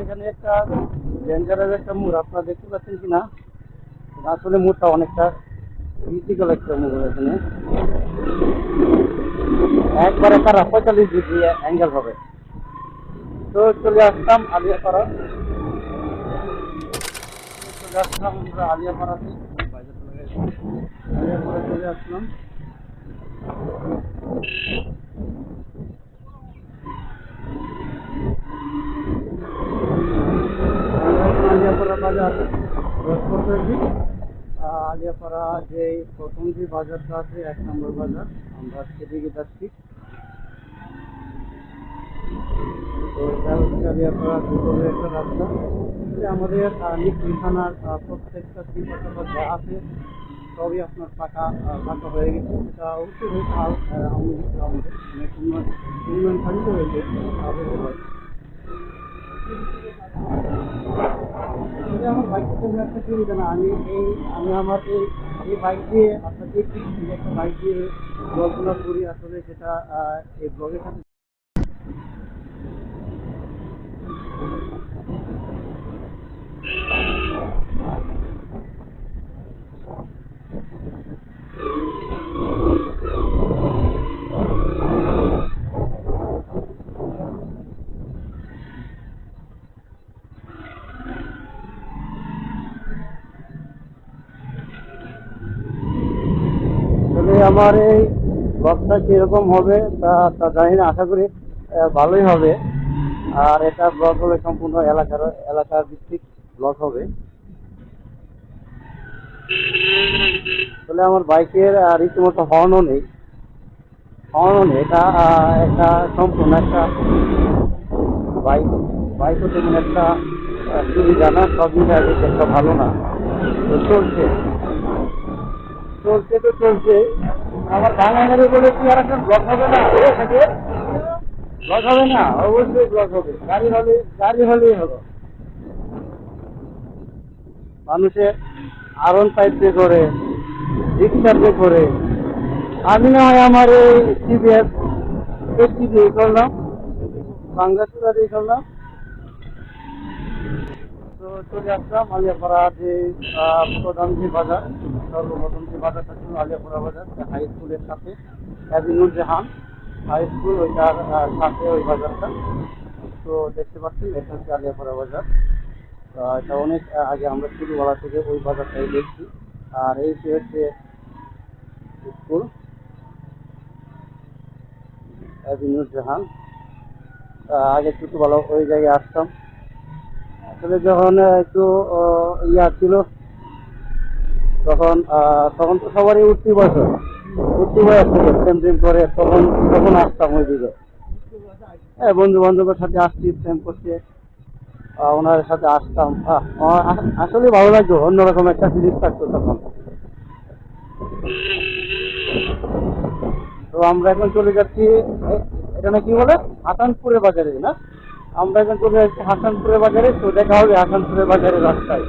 এখানে একটা ডেঞ্জারাস একটা মোড়, আপনারা দেখতে পাচ্ছেন কি না আসলে মোড়টা অনেকটা ক্রিটিক্যাল একটা মোড় এখানে। একবার একটা পঁয়তাল্লিশ ডিগ্রি অ্যাঙ্গেল হবে। তো চলে আসতাম আলিয়াপাড়া। চলে আসলাম আমরা আলিয়াপাড়াতে। আলিয়াপাড়া চলে আসলাম। আলিয়াপাড়া যে প্রথম যে বাজারটা আছে, এক নম্বর বাজার, আমরা সেদিকে যাচ্ছি। আলিয়াপাড়া একটা রাস্তা। আমাদের নিশ্চিত থানার প্রত্যেকটা সিপাশা যা আছে, সবই আপনার ফাঁকা ফাঁকা হয়ে গেছে। সেটা অবশ্যই আমাদের তাহলে হয় আসলে আমার বাইকটা তেমন একটা সুবিধা না। আমি এই আমি আমার এই এই বাইক দিয়ে আপনাকে একটা বাইক দিয়ে কল্পনা করি। আসলে সেটা এই ব্লগের সাথে আমার এই ব্লগটা কীরকম হবে তা তা জানি না, আশা করি ভালোই হবে। আর এটা ব্লগ হবে সম্পূর্ণ এলাকার এলাকার ভিত্তিক ব্লগ হবে। আসলে আমার বাইকের রীতিমতো হর্নও নেই। হর্নও নেই, এটা একটা সম্পূর্ণ একটা বাইক বাইক বাইকও তেমন একটা সুবিধা না, সব মিলে একটা ভালো না। চলছে। চলছে তো চলছে। আমার কি আর ব্লক হবে না? ব্লক হবে না? অবশ্যই ব্লক হবে। গাড়ি হলে গাড়ি হলেই হলো মানুষে আরন দিয়ে করে রিক্সা দিয়ে করে। আমি না হয় আমার এই এসটি দিয়ে করলাম। বাংলাচুরা দিয়ে করলাম। তো চলে আসলাম আলিয়াপাড়া যে প্রধান যে বাজার। সর্বপ্রথম আলিয়াপাড়া বাজার হাই স্কুলের সাথে। জাহান হাই স্কুল ওইটার সাথে ওই বাজারটা। তো দেখতে পাচ্ছেন, এটা হচ্ছে আলিয়াপাড়া বাজার। এটা অনেক আগে আমরা থেকে ওই বাজারটাই দেখছি। আর এই হচ্ছে স্কুল অ্যাভিনুর জাহান আগে ছোটবেলা ওই জায়গায় আসতাম। আসলে যখন একটু ইয়া ছিল তখন তখন তো সবারই উঠতি বছর উঠতি বয়স থেকে প্রেম প্রেম করে তখন তখন আসতাম ওই দিকে হ্যাঁ বন্ধু বান্ধবের সাথে আসছি প্রেম আহ, ওনার সাথে আসতাম। আসলে ভালো লাগতো অন্যরকম একটা ফিলিংস থাকতো তখন। তো আমরা এখন চলে যাচ্ছি এ- এখানে কি বলে? হাসানপুরের বাজারে না? আমরা এখন চলে যাচ্ছি হাসানপুরের বাজারে তো দেখা হবে হাসানপুরের বাজারে রাস্তায়।